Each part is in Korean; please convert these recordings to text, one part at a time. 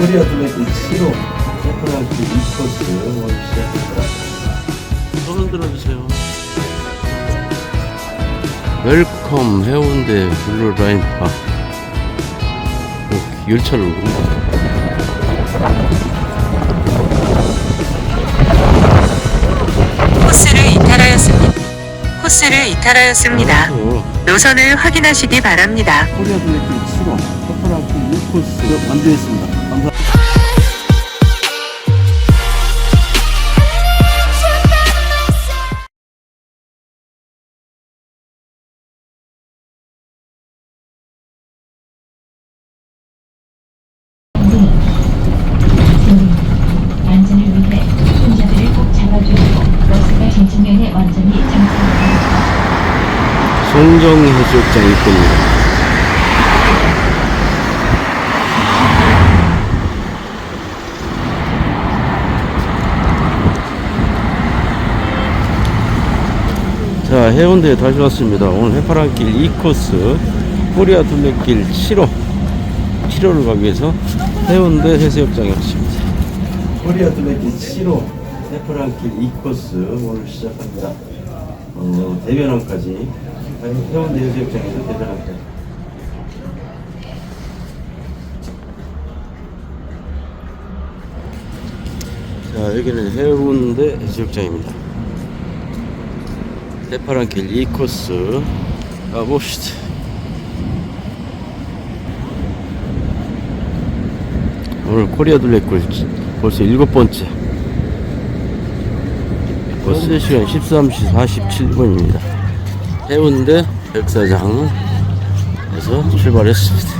코리아 블랙 7호 세프란키 2코스 오늘 시작합니다. 손을 들어주세요. 웰컴 해운대 블루라인 파 오, 열차를 온다. 코스를 이탈하였습니다. 코스를 이탈하였습니다. 어, 노선을 확인하시기 바랍니다. 코리아 블랙 7호 세프란키 2코스 완주했습니다. 자 해운대에 다시 왔습니다. 오늘 해파랑길 2코스 코리아 둘레길 7호 7호를 가기 위해서 해운대 해수욕장에 왔습니다. 코리아 블랙 7호 세프란키 2코스 오늘 시작합니다. 어, 대변항까지 해운대 해수욕장에서 대변항까지 자 여기는 해운대 해수욕장입니다 해파랑길 2코스 가봅시다. 오늘 코리아 둘레길 벌써 일곱 번째. 버스 시간 13시 47분입니다. 해운대 백사장에서 출발했습니다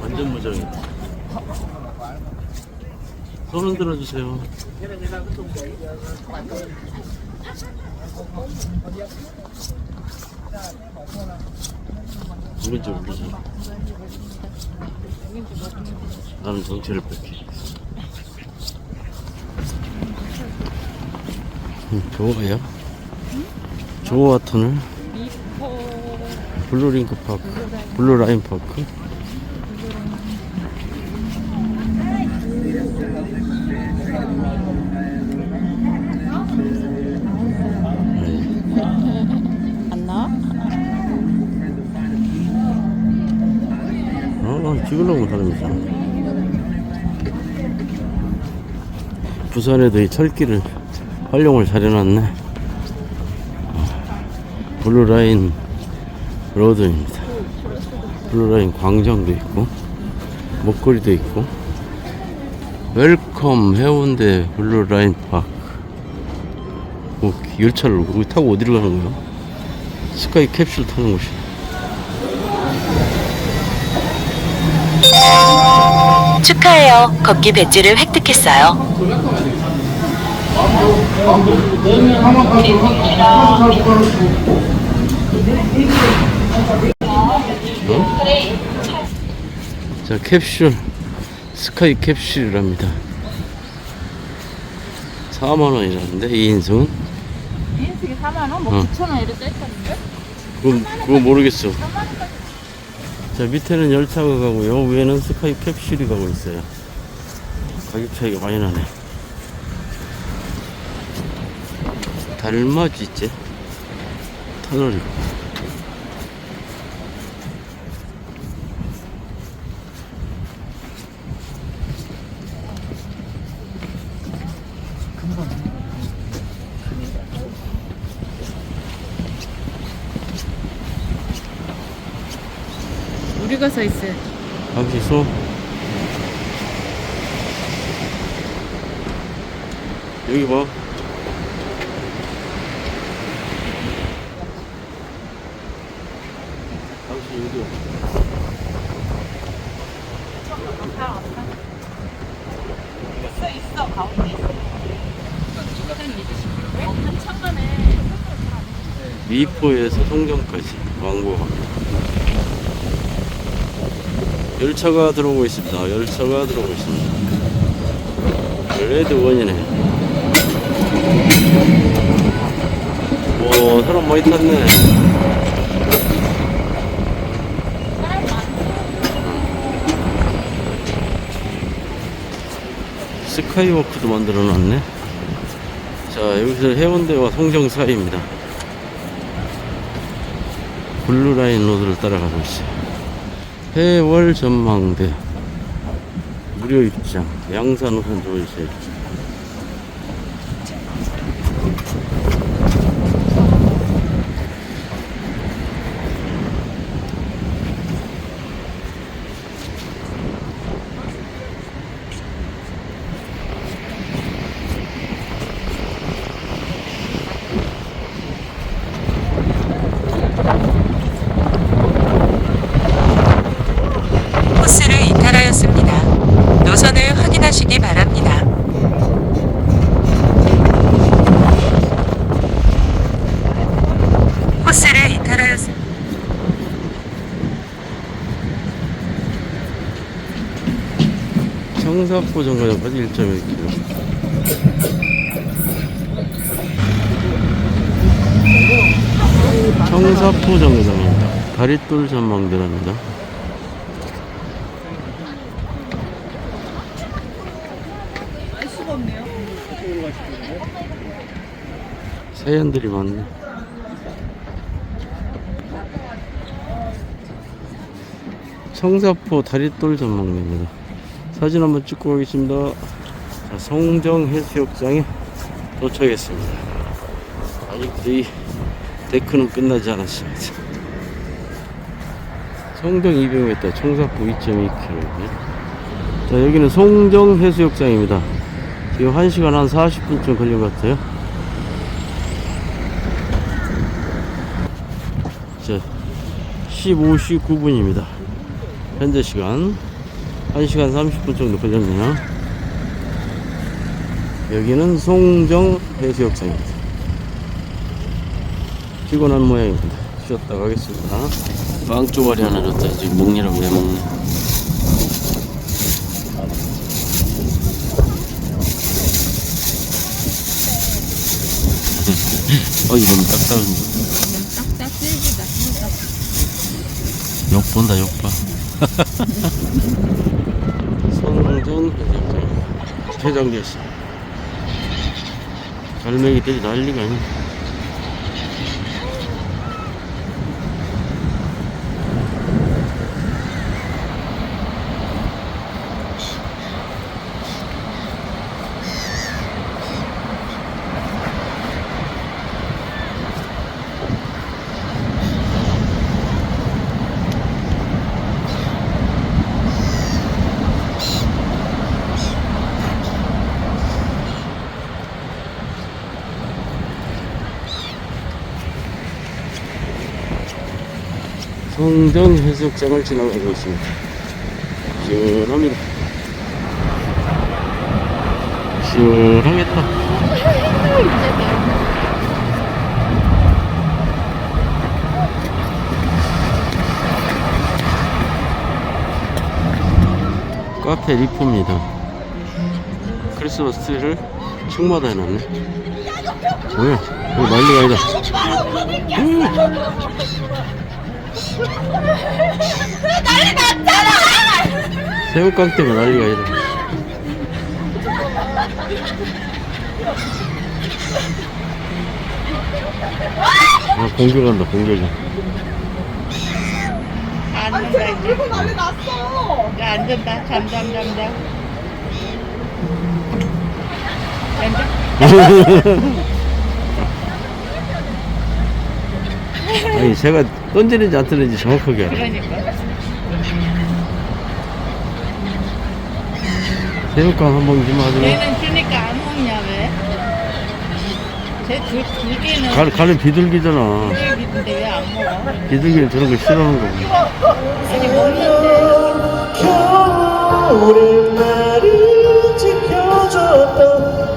완전 무정이. 손을 들어주세요. 누군지 모르지 나는 정체를 뺄게 좋아요. 조화 터널. 블루링크 파크. 블루라인 파크. 어, 찍으려고 사람이 있어. 부산에도 이 철길을 활용을 잘 해놨네. 어, 블루라인 로드입니다. 블루라인 광장도 있고, 목걸이도 있고, 웰컴 해운대 블루라인 파크. 오, 열차를 타고 어디로 가는 거야? 스카이 캡슐 타는 곳이. 축하해요. 걷기 배지를 획득했어요. 자 캡슐. 스카이 캡슐이랍니다. 4만원이라는데 2인승은? 인숙이 4만원? 뭐 응. 9천원 이렇게 했었는데? 그거, 그거 모르겠어. 자 밑에는 열차가 가고요. 위에는 스카이 캡슐이 가고 있어요. 가격 차이가 많이 나네 달맞이째 터널이고 우리가 서 있어요. 여기서 여기 봐. 미포에서 송정까지 왕복합니다. 열차가 들어오고 있습니다. 열차가 들어오고 있습니다. 레드 원이네. 오, 사람 많이 탔네. 스카이워크도 만들어 놨네. 자, 여기서 해운대와 송정 사이입니다. 블루라인 로드를 따라가고 있어요. 해월 전망대. 무료 입장. 양산 우선 좋으세요. 코스를 이탈하였습니다. 노선을 확인하시기 바랍니다. 코스를 이탈하였습니다. 청사포 정거장까지 1.1km. 청사포 정거장입니다. 다리돌 전망대랍니다. 사연들이 많네. 청사포 다리돌 전망대입니다. 사진 한번 찍고 가겠습니다. 자, 송정 해수욕장에 도착했습니다. 아직도 이 데크는 끝나지 않았습니다. 송정 200m, 청사포 2.2km. 자, 여기는 송정 해수욕장입니다. 지금 1시간 한 40분쯤 걸린 것 같아요. 자, 15시 9분입니다. 현재 시간 1시간 30분 정도 걸렸네요. 여기는 송정 해수욕장입니다. 피곤한 모양입니다. 쉬었다 가겠습니다. 빵 쪼가리 하나 줬다. 지금 먹느라고 왜 먹네. 어, 이건 딱딱한데. 딱딱 쓸기다. 욕 본다, 욕 봐. 손정 해수욕장. 퇴장됐어. 갈매기들이 난리가 아니야. 성정 해수욕장을 지나가고 있습니다. 시원합니다. 시원하겠다. 카페 리프입니다. 크리스마스 트리를 층마다 해놨네. 뭐야? 이거 난리가 아니다. 음. 새우깡 때문에 난리가 아니다. 아, 공격한다, 공격이. 앉는다 이제. 난리 났어. 야 앉는다. 잠잠 잠잠. 아니 제가 던지는지 안 던지는지 정확하게 알아요. 그러니까. 새우깡 한 봉지만 하세요 뭐. 얘는 주니까 안 먹냐 왜? 쟤두 두 개는 가는 비둘기잖아. 비둘기인데 왜 안 먹어? 비둘기는 저런 거 싫어하는 거고 아니 먹는데. 겨울의 날이 지켜줬던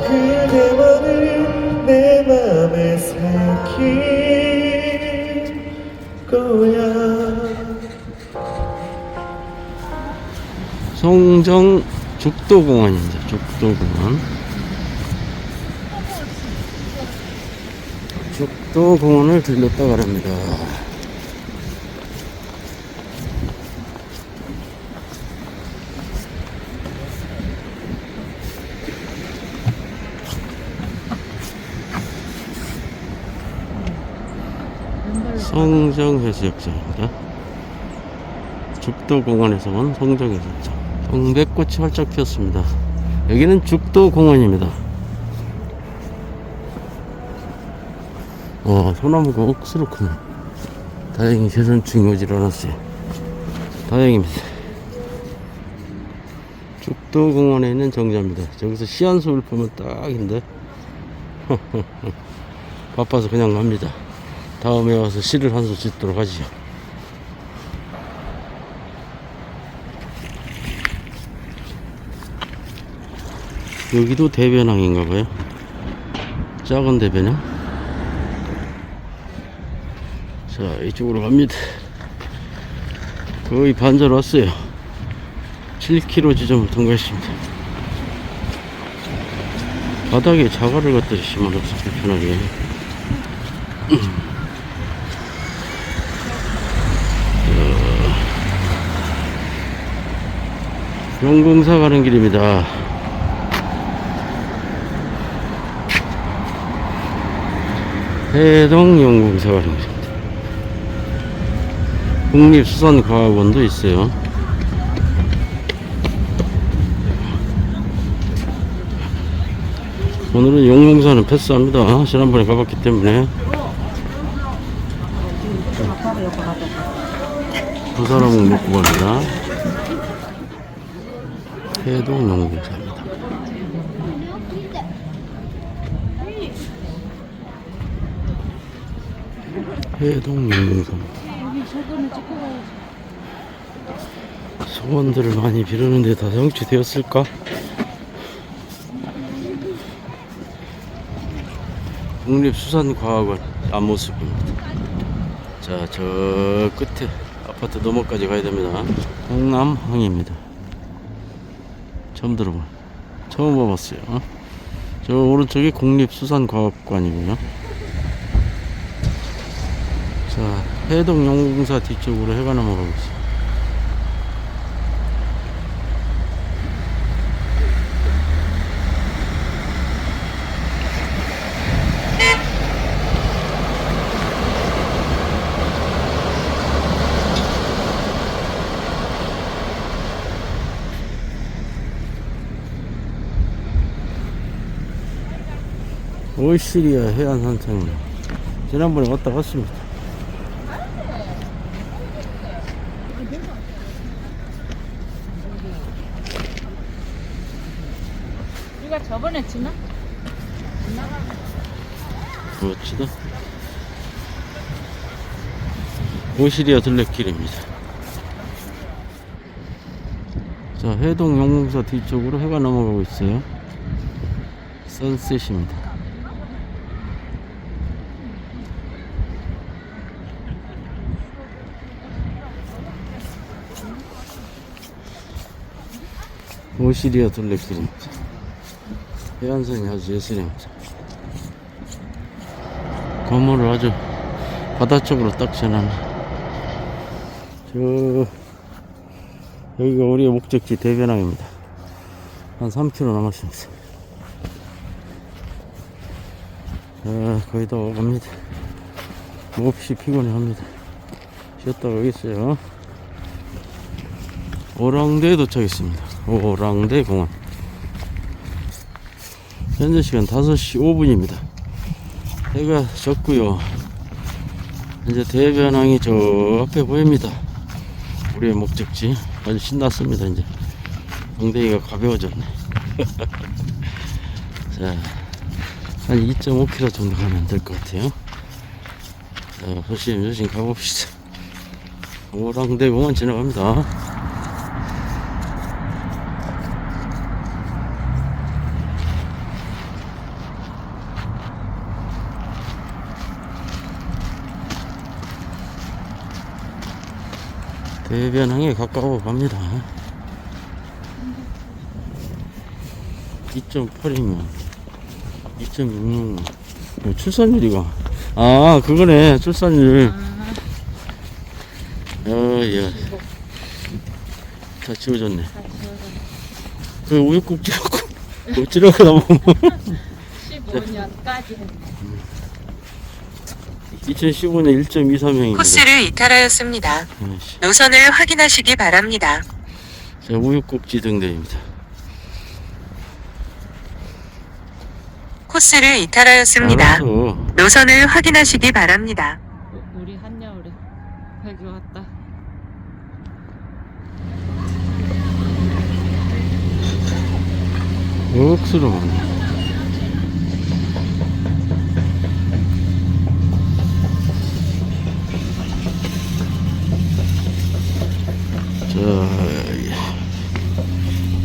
송정 죽도공원입니다. 죽도공원. 죽도공원을 들렸다 가랍니다. 성정해수욕장입니다. 죽도공원에서 온 성정해수욕장. 동백꽃이 활짝 피었습니다. 여기는 죽도 공원입니다. 와, 소나무가 억수로 크네. 다행히 개선충이 오질 않았어요. 다행입니다. 죽도 공원에 있는 정자입니다. 저기서 시한수를 보면 딱인데. 바빠서 그냥 갑니다. 다음에 와서 시를 한 수 짓도록 하지요. 여기도 대변항인가 봐요. 작은 대변항. 자, 이쪽으로 갑니다. 거의 반절 왔어요. 7km 지점을 통과했습니다. 바닥에 자갈을 갖다 심어놔서 불편하게. 어, 용공사 가는 길입니다. 해동 가는 길입니다. 국립수산과학원도 있어요. 오늘은 용공사는 패스합니다. 지난번에 가봤기 때문에. 두 사람은 먹고 갑니다. 해동 연구사입니다. 해동 연구사입니다. 소원들을 많이 비르는데 다 성취되었을까? 국립수산과학원 앞모습입니다. 자, 저 끝에 아파트 너머까지 가야 됩니다. 동남항입니다. 처음 들어봐. 처음 와봤어요. 어? 저 오른쪽이 국립수산과학관이고요. 자, 해동연구공사 뒤쪽으로 해가 넘어가고 있어요. 오시리아 해안산청입니다. 지난번에 왔다 갔습니다. 우리가 저번에 지나? 멋지다. 오시리아 둘레길입니다. 자, 해동 용공사 뒤쪽으로 해가 넘어가고 있어요. 선셋입니다. 오시리아 둘레길입니다. 해안선이 아주 예술입니다. 건물을 아주 바다 쪽으로 딱 전하네. 저, 여기가 우리의 목적지 대변항입니다. 한 3km 남았습니다. 아, 거의 다 오갑니다. 몹시 피곤해 합니다. 쉬었다 가겠어요. 오랑대에 도착했습니다. 오랑대 공원. 현재 시간 5시 5분입니다. 해가 졌고요. 이제 대변항이 저 앞에 보입니다. 우리의 목적지 아주 신났습니다. 이제 엉덩이가 가벼워졌네. 자, 한 2.5km 정도 가면 될 것 같아요. 자, 조심 조심 가봅시다. 오랑대공원 지나갑니다. 대변항에 가까워 갑니다. 2.8이면 2.6면 뭐 출산율이가. 아 그거네 출산율. 어야 다 지워졌네. 그 우유국 지라고 어찌라고 나보면. 15년까지 2015년 1.23명입니다 코스를 이탈하였습니다. 노선을 확인하시기 바랍니다. 자 우유국지 등대입니다 코스를 이탈하였습니다. 알았어 노선을 확인하시기 바랍니다. 우리 한여울에 여기 왔다. 억수로 많네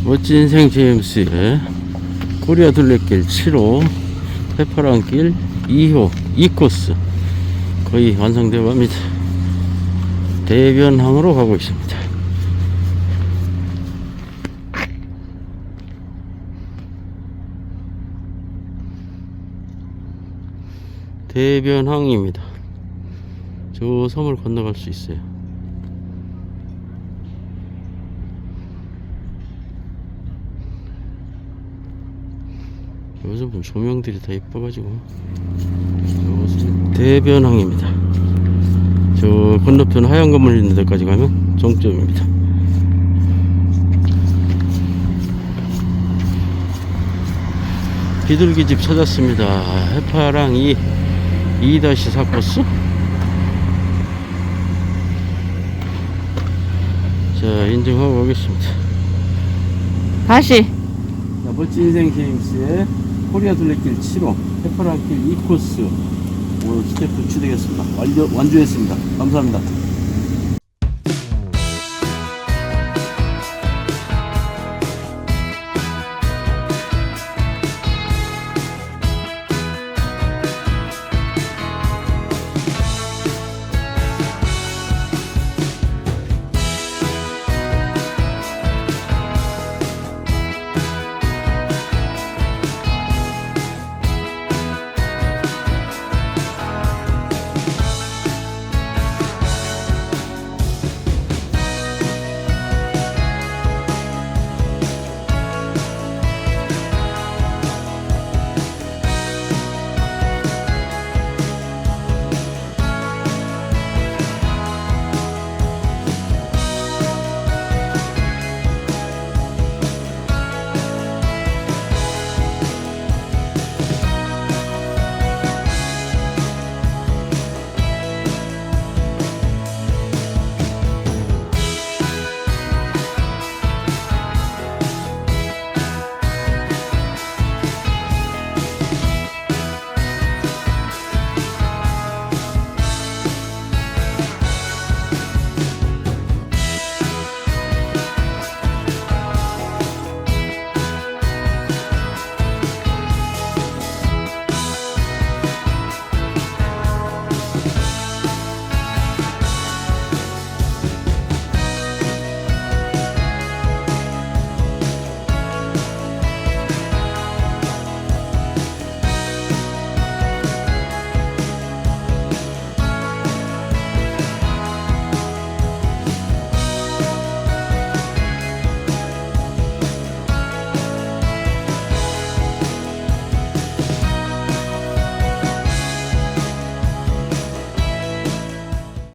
멋진 인생 제임스의 코리아 둘레길 7호 해파랑길 2호 2코스 거의 완성되어 갑니다 대변항으로 가고 있습니다 대변항입니다. 저 섬을 건너갈 수 있어요. 요즘 뭐 조명들이 다 예뻐가지고 요즘 대변항입니다. 저 건너편 하얀 건물 있는 데까지 가면 정점입니다. 비둘기집 찾았습니다. 해파랑 2 2-4 코스. 자, 인증하고 가겠습니다. 다시. 자, 멋진 인생 제임스의 코리아 둘레길 7호, 해파랑길 2코스. 오늘 스태프 취되겠습니다. 완료, 완주했습니다. 감사합니다.